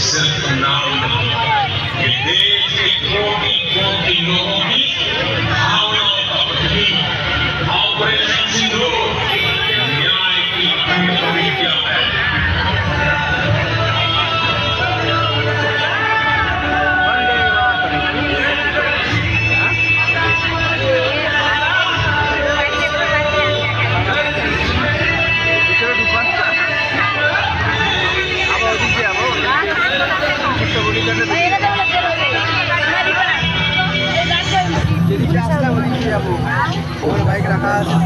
yourself now bike রাখা আছে